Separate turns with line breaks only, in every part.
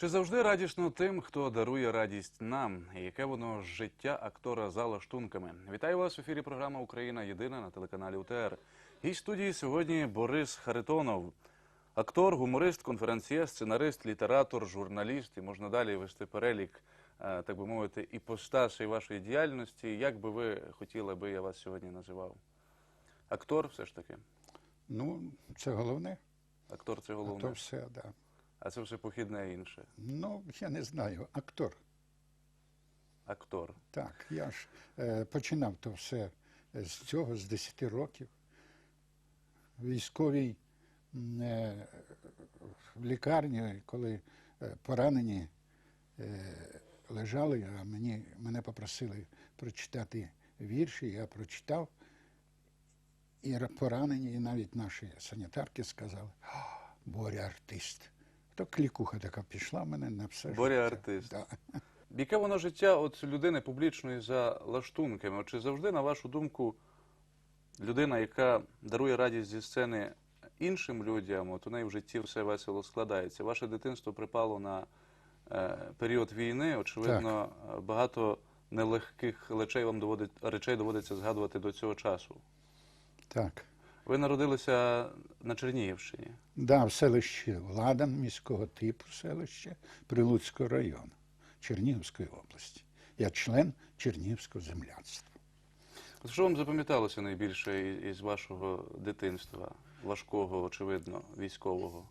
Чи завжди радісно тим, хто дарує радість нам? І яке воно життя актора за лаштунками? Вітаю вас в ефірі. Програма Україна Єдина на телеканалі УТР. Гість студії сьогодні Борис Харитонов, актор, гуморист, конференціє, сценарист, літератор, журналіст. І можна далі вести перелік, е, так би мовити, іпостасей вашої діяльності. Як би ви хотіли, аби я вас сьогодні називав? Актор, все ж таки.
Ну, це головне.
Актор це головне,
то все, да.
А це все похідне інше.
Ну, я не знаю, актор.
Актор.
Так, я ж е, починав то все з цього, з 10 років. Військовій е, в лікарні, коли е, поранені е, лежали, а мені, мене попросили прочитати вірші, я прочитав. І поранені, і навіть наші санітарки сказали, Боря артист. То клікуха така пішла мене на все
Боря артист.
Да.
Яке воно життя от людини публічної за лаштунками? Чи завжди, на вашу думку, людина, яка дарує радість зі сцени іншим людям, от у неї в житті все весело складається? Ваше дитинство припало на е, період війни. Очевидно, е, багато нелегких речей вам доводить, речей доводиться згадувати до цього часу.
Так.
Ви народилися на Чернігівщині.
Да, в селищі Ладан міського типу селище Прилуцького району Чернігівської області. Я член Чернігівського земляцтва.
Що вам запам'яталося найбільше із вашого дитинства, важкого, очевидно, військового?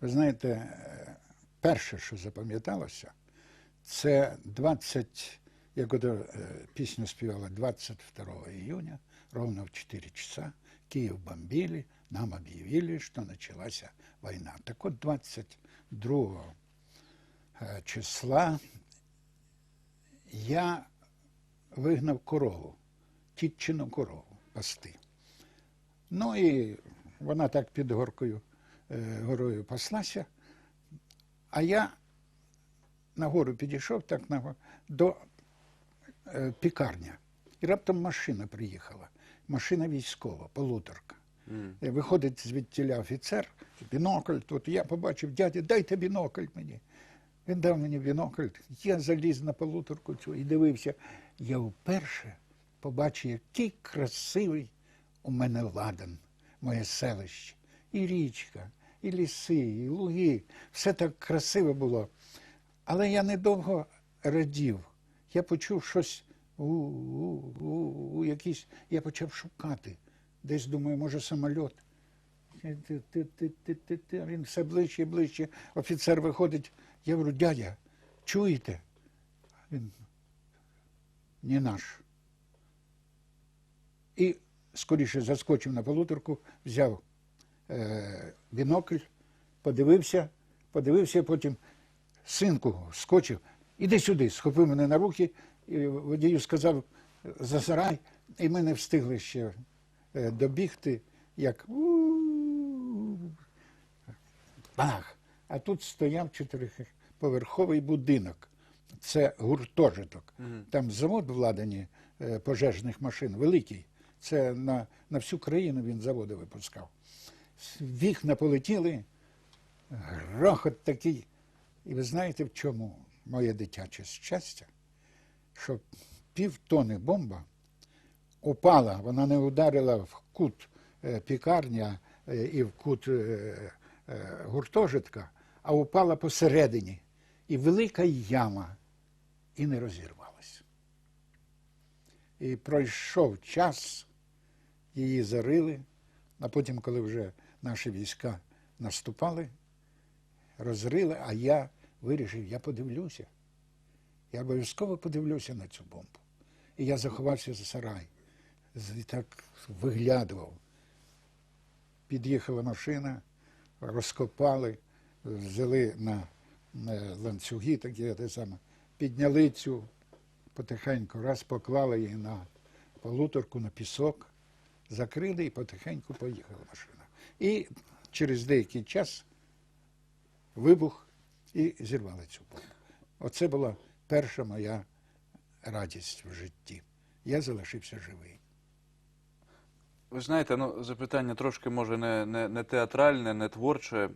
Ви знаєте, е, перше, що запам'яталося, це 20, як ото е, пісню співала 22 июня, ровно в 4 часа, Київ бомбили, нам объявили, що почалася війна. Так от 22 е, числа я вигнав корову, тітчину корову пасти. Ну і вона так під горкою, е, горою паслася, а я на гору підійшов так на, до е, пікарня. І раптом машина приїхала. Машина військова, полуторка. І виходить звідтіля офіцер, бінокль тут. Я побачив, дядя, дайте бінокль мені. Він дав мені бінокль, я заліз на полуторку цю і дивився. Я вперше побачив, який красивий у мене ладан, моє селище. І річка, і ліси, і луги. Все так красиво було. Але я недовго радів. Я почув щось у, у, у, у якийсь. Я почав шукати. Десь думаю, може. А Він все ближче і ближче. Офіцер виходить. Я говорю, дядя, чуєте? Він не наш. І скоріше заскочив на полуторку, взяв е, бінокль, подивився, подивився, потім синку скочив, іди сюди, схопив мене на руки, і водію сказав за сарай, і ми не встигли ще е, добігти, як бах. А тут стояв чотириповерховий будинок. Це гуртожиток. Там завод в Ладані е, пожежних машин великий. Це на, на всю країну він заводи випускав. Вікна полетіли, грохот такий. І ви знаєте, в чому моє дитяче щастя? Що півтони бомба упала, вона не ударила в кут е, пікарня е, і в кут е, гуртожитка, а упала посередині. І велика яма і не розірвалась. І пройшов час, її зарили, а потім, коли вже наші війська наступали, розрили, а я вирішив, я подивлюся. Я обов'язково подивлюся на цю бомбу. І я заховався за сарай. І так виглядував. Під'їхала машина, розкопали, взяли на, ланцюги такі, те саме, підняли цю потихеньку, раз поклали її на полуторку, на пісок, закрили і потихеньку поїхала машина. І через деякий час вибух і зірвали цю бомбу. Оце була перша моя радість в житті. Я залишився живий.
Ви знаєте, ну запитання трошки може не, не, не театральне, не творче.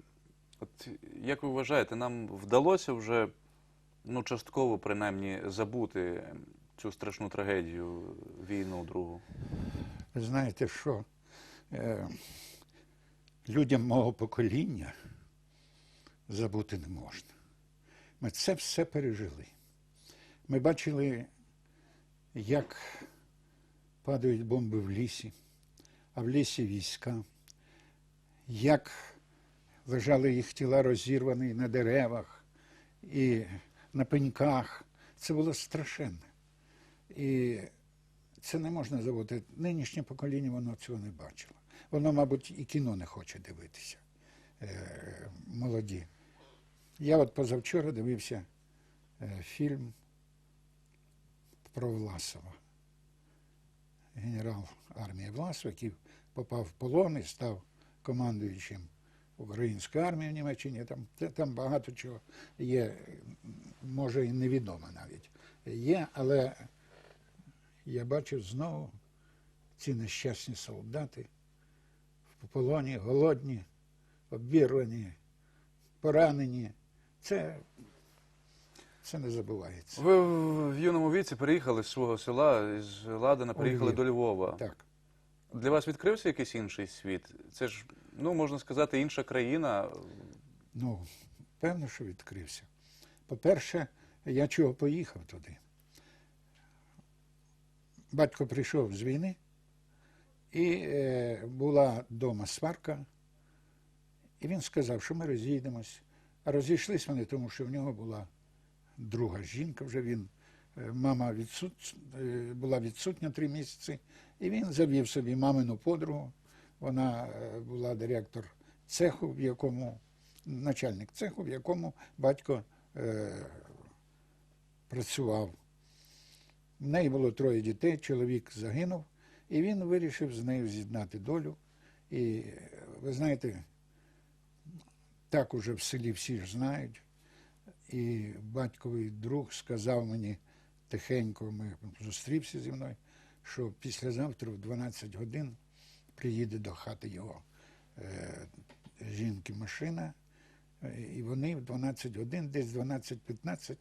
От як ви вважаєте, нам вдалося вже ну, частково принаймні забути цю страшну трагедію війну другу?
Ви знаєте, що е, людям мого покоління забути не можна. Ми це все пережили. Ми бачили, як падають бомби в лісі, а в лісі війська, як лежали їх тіла розірвані на деревах і на пеньках. Це було страшенно. І це не можна забути. Нинішнє покоління воно цього не бачило. Воно, мабуть, і кіно не хоче дивитися. Е, молоді. Я от позавчора дивився е, фільм про Власова. Генерал армії Власов, який попав в полон і став командуючим української армії в Німеччині. Там, там багато чого є, може і невідомо навіть є, але я бачив знову ці нещасні солдати в полоні, голодні, обірвані, поранені. Це, це не забувається.
Ви в юному віці переїхали з свого села, з Ладана, приїхали до Львова.
Так.
Для вас відкрився якийсь інший світ? Це ж, ну, можна сказати, інша країна.
Ну, певно, що відкрився. По-перше, я чого поїхав туди. Батько прийшов з війни, і е, була вдома сварка, і він сказав, що ми розійдемось. А розійшлись вони, тому що в нього була друга жінка, вже він, е, мама відсут, е, була відсутня три місяці, і він завів собі мамину подругу. Вона е, була директор цеху, в якому начальник цеху, в якому батько е, працював. В неї було троє дітей, чоловік загинув, і він вирішив з нею з'єднати долю. І ви знаєте, так уже в селі всі ж знають. І батьковий друг сказав мені тихенько, ми зустрівся зі мною, що післязавтра в 12 годин приїде до хати його е, жінки машина, і вони в 12 годин, десь 12-15,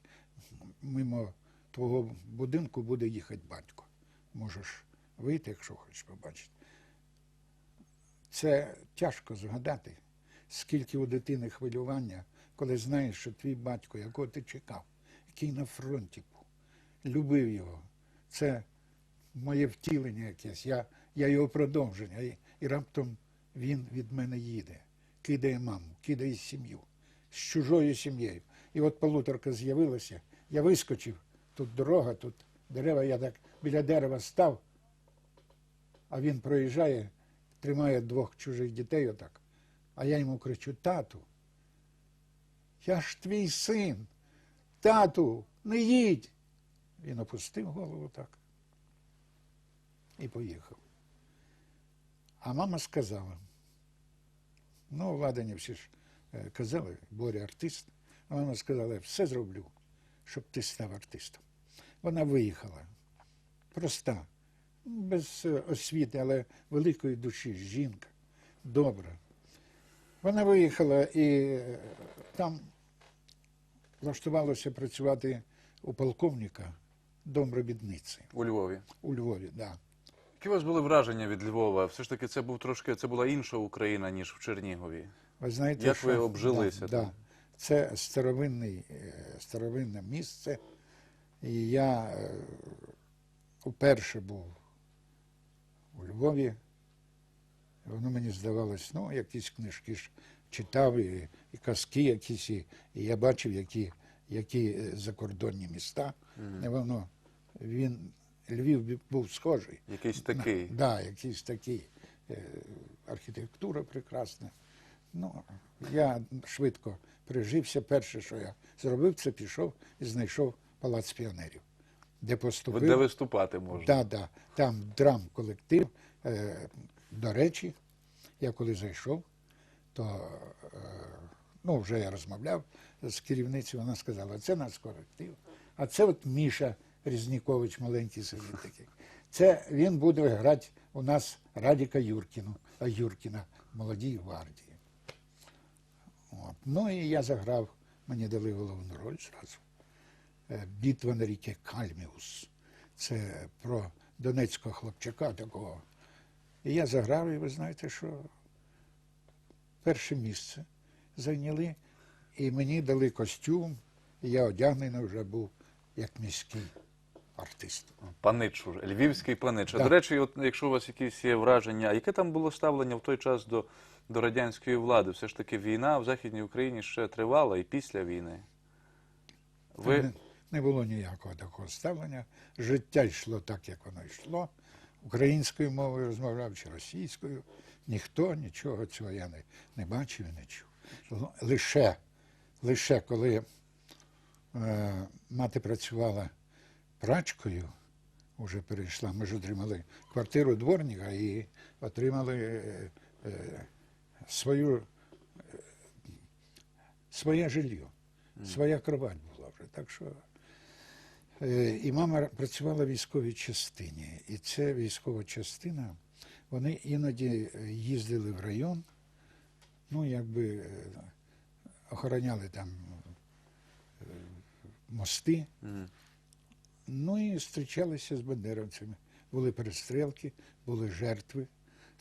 мимо твого будинку буде їхати батько. Можеш вийти, якщо хочеш побачити. Це тяжко згадати, скільки у дитини хвилювання, коли знаєш, що твій батько, якого ти чекав, який на фронті був, любив його. Це моє втілення якесь, я, я його продовження. І, і раптом він від мене їде, кидає маму, кидає сім'ю з чужою сім'єю. І от полуторка з'явилася, я вискочив, тут дорога, тут дерева, я так біля дерева став, а він проїжджає, тримає двох чужих дітей отак. А я йому кричу: тату, я ж твій син, тату, не їдь. Він опустив голову так і поїхав. А мама сказала, ну, Ладані всі ж е, казали, Боря артист, а мама сказала, я все зроблю, щоб ти став артистом. Вона виїхала, проста, без е, освіти, але великої душі, жінка, добра. Вона виїхала і е, там влаштувалося працювати у полковника домробідниці
У Львові.
у Львові. Да.
Які у вас були враження від Львова? Все ж таки, це був трошки це була інша Україна, ніж в Чернігові.
Ви знаєте,
Як
що,
ви обжилися
Да, да. Це старовинний, е, старовинне місце. І я е, уперше був у Львові. Воно мені здавалось, ну, якісь книжки ж читав, і, і казки якісь, і, я бачив, які, які е, закордонні міста. І воно, він, Львів був схожий.
Якийсь такий.
Так, да, якийсь такий. Е, архітектура прекрасна. Ну, я швидко прижився. Перше, що я зробив, це пішов і знайшов палац піонерів, де поступив.
де виступати можна?
Да, да, там драм-колектив. Е, до речі, я коли зайшов, то ну, вже я розмовляв з керівницею, вона сказала, це наш колектив. А це от Міша Різнікович, маленький сидить такий. Це він буде грати у нас Радіка Юркіну, а Юркіна молодій гвардії. От. Ну і я заграв, мені дали головну роль зразу. Е, Бітва на ріки Кальміус. Це про донецького хлопчака такого. І я заграв, і ви знаєте, що перше місце зайняли, і мені дали костюм, і я одягнений вже був як міський артист.
Панич львівський панич. А до речі, от якщо у вас якісь є враження, яке там було ставлення в той час до, до радянської влади? Все ж таки війна в Західній Україні ще тривала і після війни. Ви
Не, не було ніякого такого ставлення. Життя йшло так, як воно йшло. Українською мовою розмовляв чи російською. Ніхто нічого цього я не, не бачив і не чув. Лише, лише коли е, мати працювала прачкою, вже перейшла, ми ж отримали квартиру дворника і отримали е, е, свою, е, своє жилье, своя кровать була вже. Так що Е, І мама працювала в військовій частині. І ця військова частина, вони іноді е, їздили в район, ну, якби е, охороняли там е, мости,
Мгм.
ну і зустрічалися з бандеровцями. Були перестрілки, були жертви.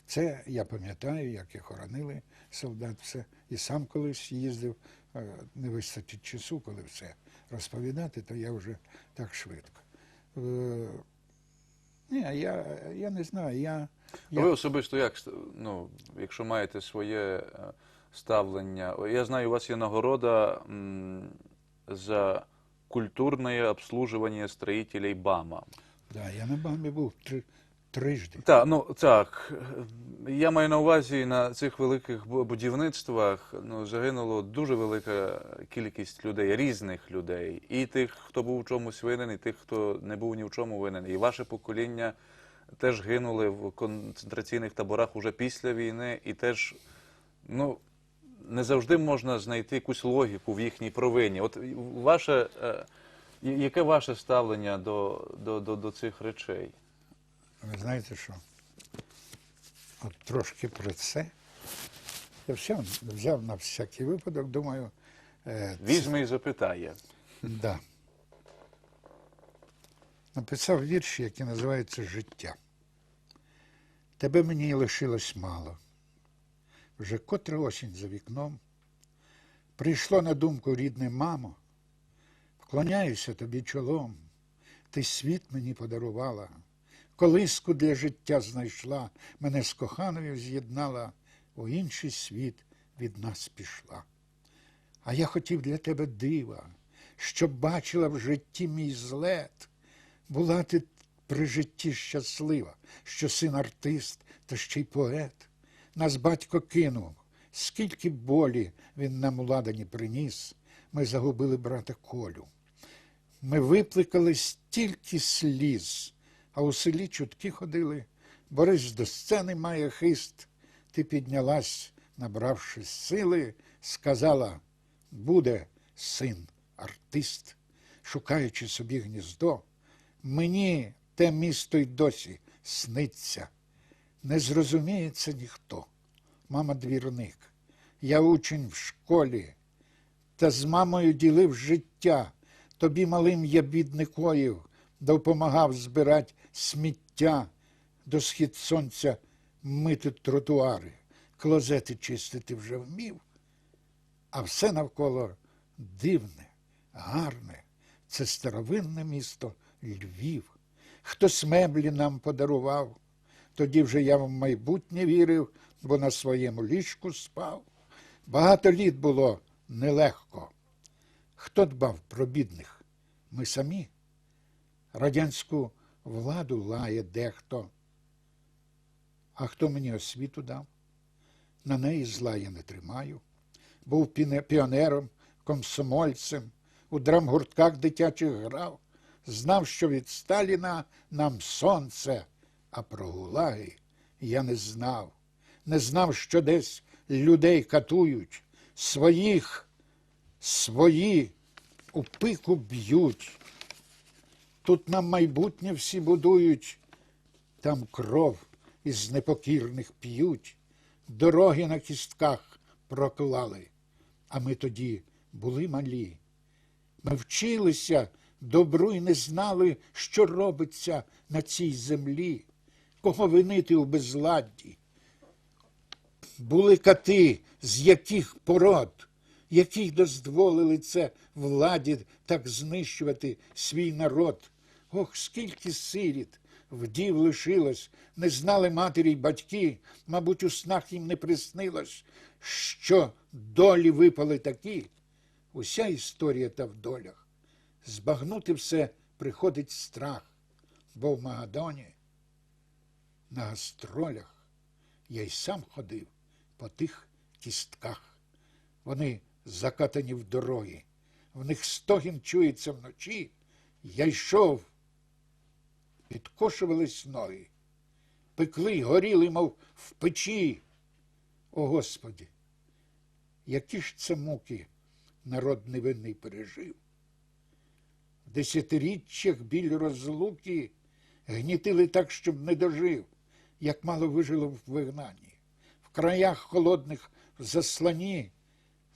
Це я пам'ятаю, як їх хоронили солдат, все. І сам колись їздив, е, не вистачить часу, коли все розповідати, то я вже так швидко. Ні, я, я не знаю. Я, я,
ви особисто як ну, якщо маєте своє е, ставлення? Я знаю, у вас є нагорода за культурне обслуживання строїтелей БАМа.
да, я на БАМі був три, трижди.
Так, ну так. Я маю на увазі на цих великих будівництвах ну, загинуло дуже велика кількість людей, різних людей. І тих, хто був в чомусь винен, і тих, хто не був ні в чому винен. І ваше покоління теж гинули в концентраційних таборах уже після війни, і теж, ну. Не завжди можна знайти якусь логіку в їхній провині. От ваше, е, яке ваше ставлення до, до, до, до цих речей?
Ви знаєте що? От трошки про це. Я взяв, взяв на всякий випадок, думаю, е,
Візьме і запитає.
Да. Написав вірш, який називається Життя. Тебе мені лишилось мало. Вже котра осінь за вікном. Прийшло на думку рідне мамо. Вклоняюся тобі чолом. Ти світ мені подарувала. Колиску для життя знайшла, мене з коханою з'єднала, у інший світ від нас пішла. А я хотів для тебе дива, щоб бачила в житті мій злет. Була ти при житті щаслива, що син артист та ще й поет. Нас батько кинув, скільки болі він нам у ладані приніс. Ми загубили брата Колю. Ми випликали стільки сліз, а у селі чутки ходили. Борис до сцени має хист. Ти піднялась, набравшись сили, сказала, буде син артист, шукаючи собі гніздо. Мені те місто й досі сниться. Не зрозуміє це ніхто. Мама двірник, я учень в школі, та з мамою ділив життя. Тобі малим я бідникоїв, допомагав збирати сміття, до схід сонця мити тротуари, клозети чистити вже вмів, а все навколо дивне, гарне, це старовинне місто Львів. Хтось меблі нам подарував, тоді вже я в майбутнє вірив, бо на своєму ліжку спав. Багато літ було нелегко. Хто дбав про бідних? Ми самі. Радянську владу лає дехто. А хто мені освіту дав? На неї зла я не тримаю. Був піонером, комсомольцем, у драмгуртках дитячих грав, знав, що від Сталіна нам сонце, а про гулаги я не знав. Не знав, що десь людей катують, своїх, свої у пику б'ють. Тут нам майбутнє всі будують, там кров із непокірних п'ють, дороги на кістках проклали. А ми тоді були малі. Ми вчилися добру і не знали, що робиться на цій землі, кого винити у безладді. Були кати, з яких пород, яких дозволили це владі так знищувати свій народ. Ох, скільки сиріт, вдів лишилось, не знали матері й батьки, мабуть, у снах їм не приснилось, що долі випали такі. Уся історія та в долях. Збагнути все приходить страх, бо в Магадоні на гастролях я й сам ходив по тих кістках. Вони закатані в дороги, в них стогін чується вночі. Я йшов, підкошувались ноги, пекли, горіли, мов в печі. О Господі, які ж це муки народ невинний пережив. В десятиріччях біль розлуки гнітили так, щоб не дожив, як мало вижило в вигнанні. В краях холодних в заслані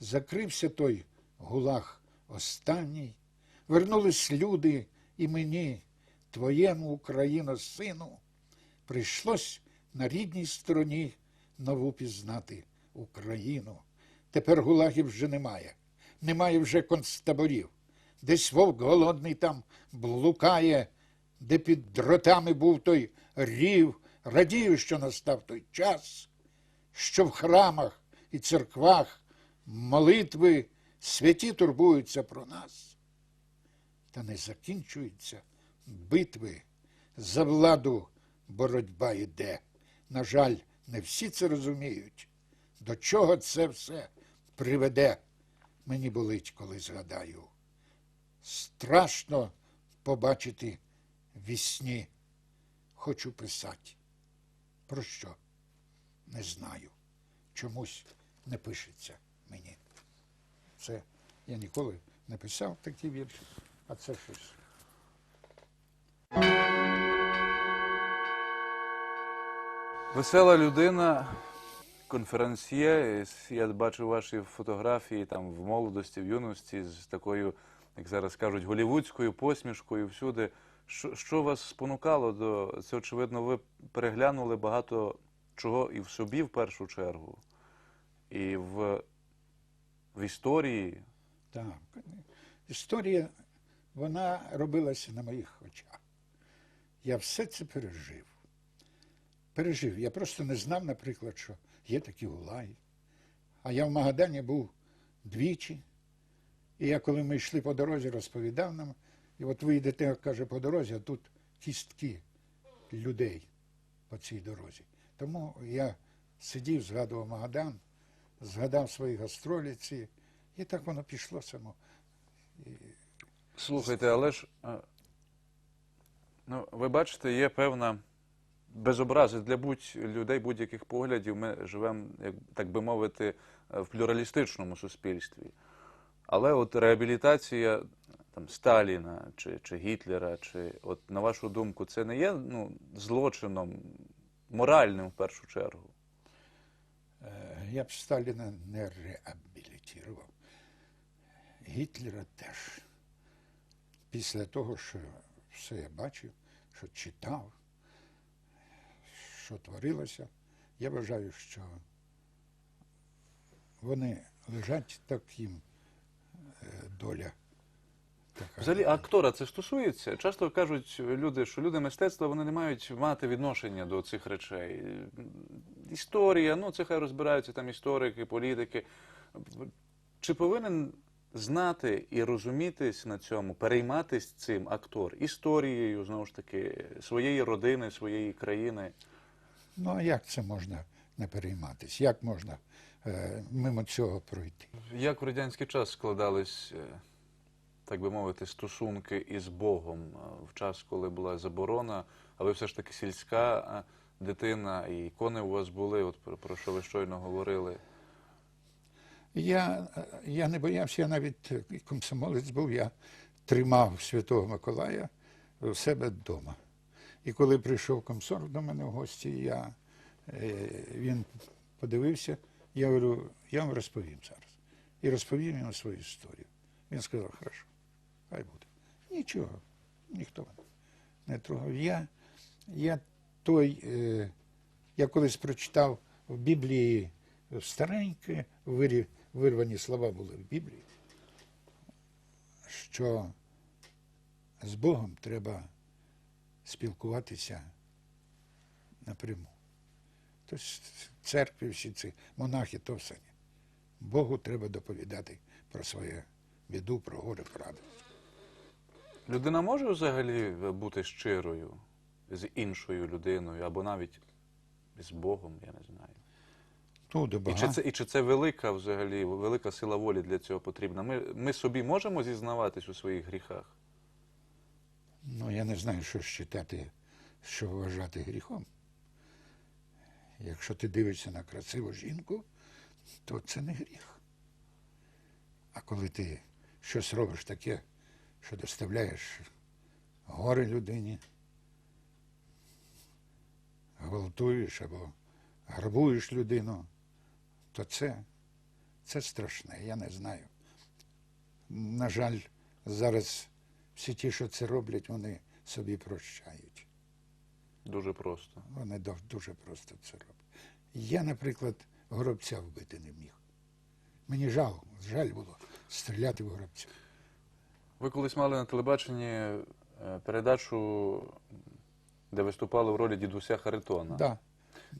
закрився той гулаг останній. Вернулись люди і мені, твоєму Україно, сину, прийшлось на рідній стороні нову пізнати Україну. Тепер гулагів вже немає, немає вже концтаборів. Десь вовк голодний там блукає, де під дротами був той рів. Радію, що настав той час, що в храмах і церквах молитви святі турбуються про нас. Та не закінчуються битви. За владу боротьба йде. На жаль, не всі це розуміють. До чого це все приведе? Мені болить, коли згадаю. Страшно побачити вісні. Хочу писати. Про що? Не знаю. Чомусь не пишеться мені. Це я ніколи не писав такі вірші, а це щось.
Весела людина, конференсьє. Я бачив ваші фотографії там в молодості, в юності з такою, як зараз кажуть, голівудською посмішкою всюди. Що, що вас спонукало до це? Очевидно, ви переглянули багато чого і в собі в першу чергу, і в, в історії.
Так. Історія, вона робилася на моїх очах. Я все це пережив. Пережив. Я просто не знав, наприклад, що є такі гулаги. А я в Магадані був двічі. І я, коли ми йшли по дорозі, розповідав нам, і от ви йдете, каже, по дорозі, а тут кістки людей по цій дорозі. Тому я сидів, згадував Магадан, згадав свої гастролі ці, і так воно пішло само.
Слухайте, але ж ну, ви бачите, є певна без образи для будь людей будь-яких поглядів. Ми живемо, так би мовити, е, в плюралістичному суспільстві. Але от реабілітація там Сталіна чи, чи Гітлера, чи от на вашу думку, це не є ну, злочином моральним в першу чергу.
Е, Я б Сталіна не реабілітував. Гітлера теж. Після того, що все я бачив, що читав, що творилося, я вважаю, що вони лежать так їм е, доля. Така.
Взагалі, актора це стосується. Часто кажуть люди, що люди мистецтва вони не мають мати відношення до цих речей. Історія, ну це хай розбираються там історики, політики. Чи повинен знати і розумітись на цьому, перейматись цим актор історією, знову ж таки, своєї родини, своєї країни?
Ну а як це можна не перейматись? Як можна е, мимо цього пройти?
Як в радянський час складались, е, так би мовити, стосунки із Богом е, в час, коли була заборона, а ви все ж таки сільська е, дитина, і ікони у вас були, от про, про що ви щойно говорили.
Я, я не боявся, я навіть комсомолець був, я тримав Святого Миколая у себе вдома. І коли прийшов комсор до мене в гості, я, е, він подивився, я говорю, я вам розповім зараз. і розповів йому свою історію. Він сказав, хорошо, хай буде. Нічого, ніхто не трогав. Я, я той, е, я колись прочитав в Біблії стареньке, вирвані слова були в Біблії, що з Богом треба спілкуватися напряму. Тобто церкві, всі ці монахи, то все. Богу треба доповідати про своє біду, про горе, про радість.
Людина може взагалі бути щирою з іншою людиною або навіть з Богом, я не знаю.
Тут
І чи, це, і чи це велика взагалі, велика сила волі для цього потрібна? Ми, ми собі можемо зізнаватись у своїх гріхах?
Ну, я не знаю, що считати, що вважати гріхом. Якщо ти дивишся на красиву жінку, то це не гріх. А коли ти щось робиш таке, що доставляєш горе людині, гвалтуєш або грабуєш людину, то це, це страшне, я не знаю. На жаль, зараз всі ті, що це роблять, вони собі прощають.
Дуже просто.
Вони дуже просто це роблять. Я, наприклад, горобця вбити не міг. Мені жал, жаль було стріляти в горобця.
Ви колись мали на телебаченні е, передачу, де виступали в ролі дідуся Харитона.
Да.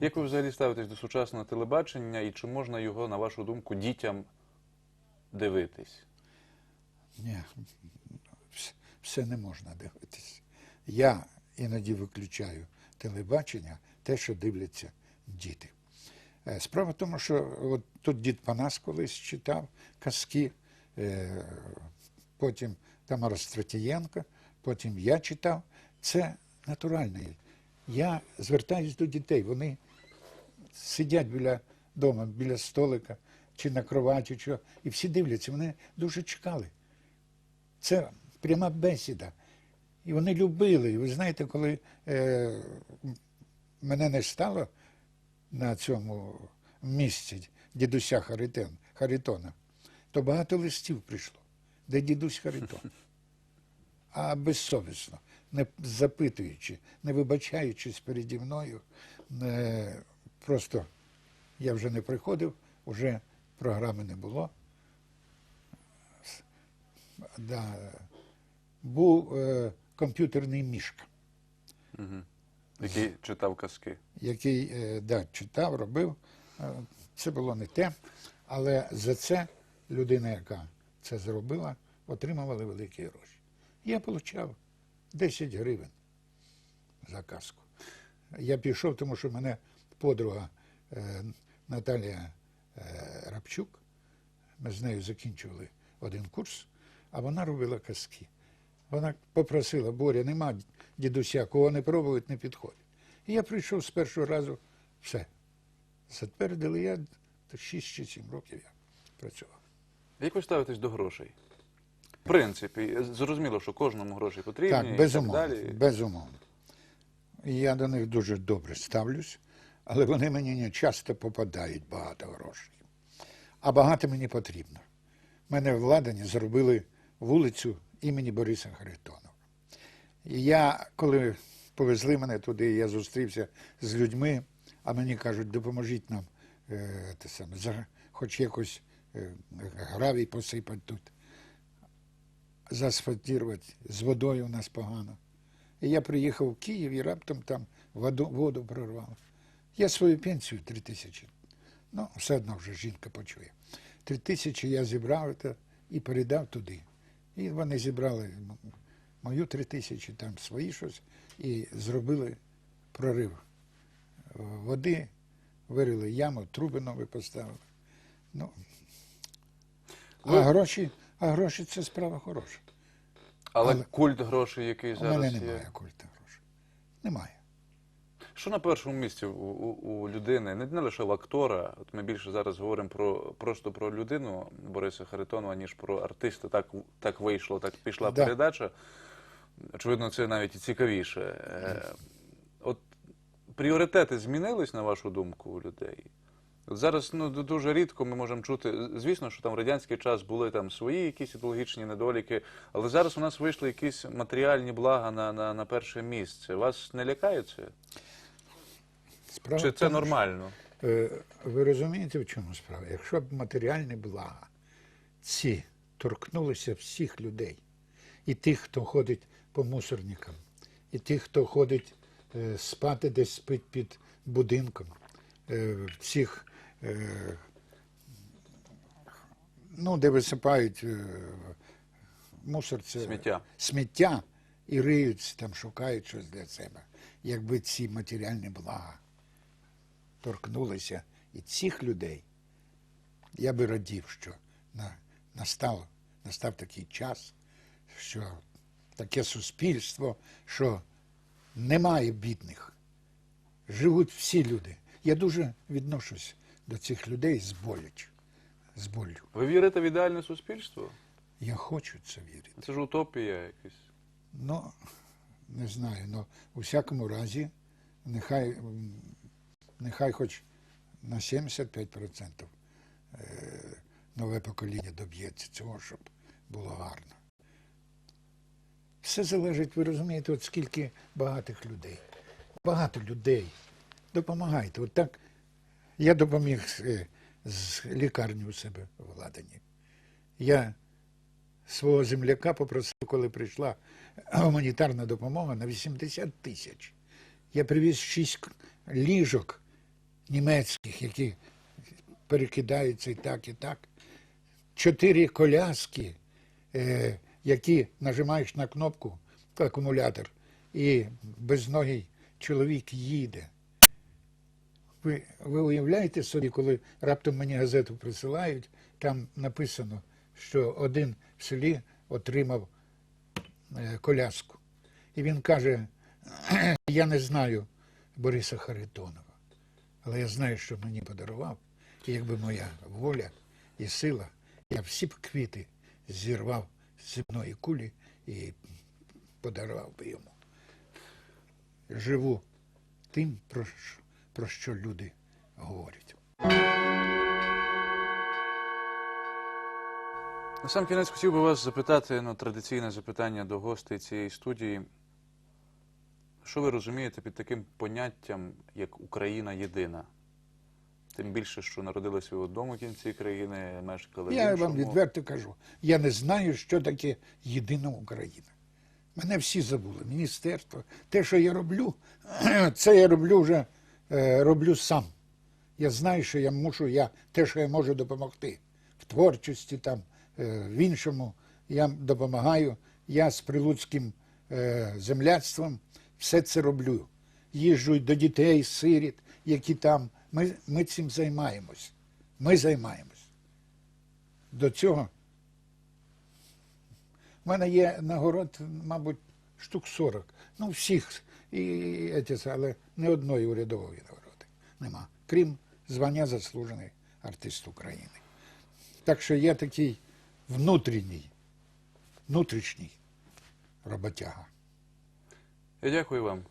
Як ви взагалі ставитесь до сучасного телебачення і чи можна його, на вашу думку, дітям дивитись?
Ні, все не можна дивитися. Я іноді виключаю телебачення, те, що дивляться діти. Е, Справа в тому, що от тут дід Панас колись читав казки, е, потім Тамара Стратієнко, потім я читав. Це натурально. Я звертаюсь до дітей. Вони сидять біля дому, біля столика чи на кроваті, чи, і всі дивляться. Вони дуже чекали. Це пряма бесіда. І вони любили. І ви знаєте, коли е, мене не стало на цьому місці дідуся Харитон, Харитона, то багато листів прийшло, де дідусь Харитон. А безсовісно, не запитуючи, не вибачаючись переді мною, е, просто я вже не приходив, вже програми не було. Да, був е, комп'ютерний мішка,
Угу. Який читав казки.
який е, да, читав, робив. Е, Це було не те, але за це людина, яка це зробила, отримувала великі гроші. Я отримав 10 гривень за казку. Я пішов, тому що мене подруга е, Наталія е, Рапчук, ми з нею закінчували один курс, а вона робила казки. Вона попросила, Боря, нема дідуся, кого не пробують, не підходить. І я прийшов з першого разу, все. Затвердили я, то 6 чи 7 років я працював.
Як ви ставитесь до грошей? В принципі, зрозуміло, що кожному гроші потрібні і
Так,
так
безумовно,
далі.
безумовно. І я до них дуже добре ставлюсь, але вони мені не часто попадають багато грошей. А багато мені потрібно. Мене в Ладані зробили вулицю імені Бориса Харитонова. І я, коли повезли мене туди, я зустрівся з людьми, а мені кажуть, допоможіть нам е, те саме, за, хоч якось е, гравій посипати тут, заасфальтувати, з водою у нас погано. І я приїхав в Київ і раптом там воду, воду прорвало. Я свою пенсію три тисячі. Ну, все одно вже жінка почує. Три тисячі я зібрав це і передав туди. І вони зібрали мою три тисячі, там свої щось, і зробили прорив води, вирили яму, труби нові поставили. Ну, а гроші, а гроші це справа хороша.
Але,
але-
культ грошей, який
У
зараз
мене
є.
немає культа грошей. Немає.
Що на першому місці у, у, у людини, не, не лише в актора, от ми більше зараз говоримо про просто про людину Бориса Харитонова, ніж про артиста. Так, так вийшло, так пішла
Да.
передача. Очевидно, це навіть і цікавіше. Е, от пріоритети змінились, на вашу думку, у людей? От Зараз ну дуже рідко ми можемо чути. Звісно, що там в радянський час були там свої якісь ідеологічні недоліки, але зараз у нас вийшли якісь матеріальні блага на, на, на перше місце. Вас не лякає це?
Справа
Чи
в
це
тому,
нормально?
е, Ви розумієте, в чому справа? Якщо б матеріальні блага ці торкнулися всіх людей, і тих, хто ходить по мусорникам, і тих, хто ходить е, спати десь спить під будинком, е, всіх, е, ну, де висипають е, мусор, це
Сміття.
сміття і риють, там шукають щось для себе. Якби ці матеріальні блага торкнулися і цих людей, я би радів, що на, настав, настав такий час, що таке суспільство, що немає бідних. Живуть всі люди. Я дуже відношусь до цих людей з боліч, з болю.
Ви вірите в ідеальне суспільство?
Я хочу це вірити.
Це ж утопія якась.
Ну, не знаю, але у всякому разі, нехай, нехай хоч на 75% е, нове покоління доб'ється цього, щоб було гарно. Все залежить, ви розумієте, от скільки багатих людей. Багато людей. Допомагайте. От так я допоміг е, з лікарні у себе в Ладані. Я свого земляка попросив, коли прийшла гуманітарна допомога на 80 тисяч. Я привіз шість ліжок німецьких, які перекидаються і так, і так. Чотири коляски, е, які нажимаєш на кнопку акумулятор, і безногий чоловік їде. Ви, ви уявляєте собі, коли раптом мені газету присилають, там написано, що один в селі отримав е, коляску. І він каже: я не знаю Бориса Харитонова, але я знаю, що мені подарував. І якби моя воля і сила, я всі б квіти зірвав з земної кулі і подарував би йому. Живу тим, про що, люди говорять.
На сам кінець хотів би вас запитати ну, традиційне запитання до гостей цієї студії. Що ви розумієте під таким поняттям, як Україна єдина? Тим більше, що народилися в одному кінці країни, мешкали в
Я
іншому.
вам відверто кажу, я не знаю, що таке єдина Україна. Мене всі забули. Міністерство. Те, що я роблю, це я роблю вже е, роблю сам. Я знаю, що я мушу, я те, що я можу допомогти в творчості, там, е, в іншому, я допомагаю. Я з прилуцьким е, земляцтвом все це роблю. Їжджу до дітей, сиріт, які там. Ми, ми цим займаємось. Ми займаємось. До цього в мене є нагород, мабуть, штук 40. Ну, всіх, і, але не одної урядової нагороди нема. Крім звання заслужений артист України. Так що я такий внутрішній, внутрішній роботяга.
Я дякую вам.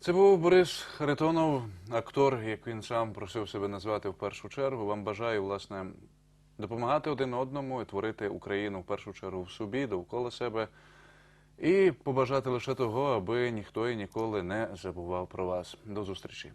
Це був Борис Харитонов, актор, як він сам просив себе назвати в першу чергу. Вам бажаю, власне, допомагати один одному і творити Україну в першу чергу в собі, довкола себе. І побажати лише того, аби ніхто і ніколи не забував про вас. До зустрічі.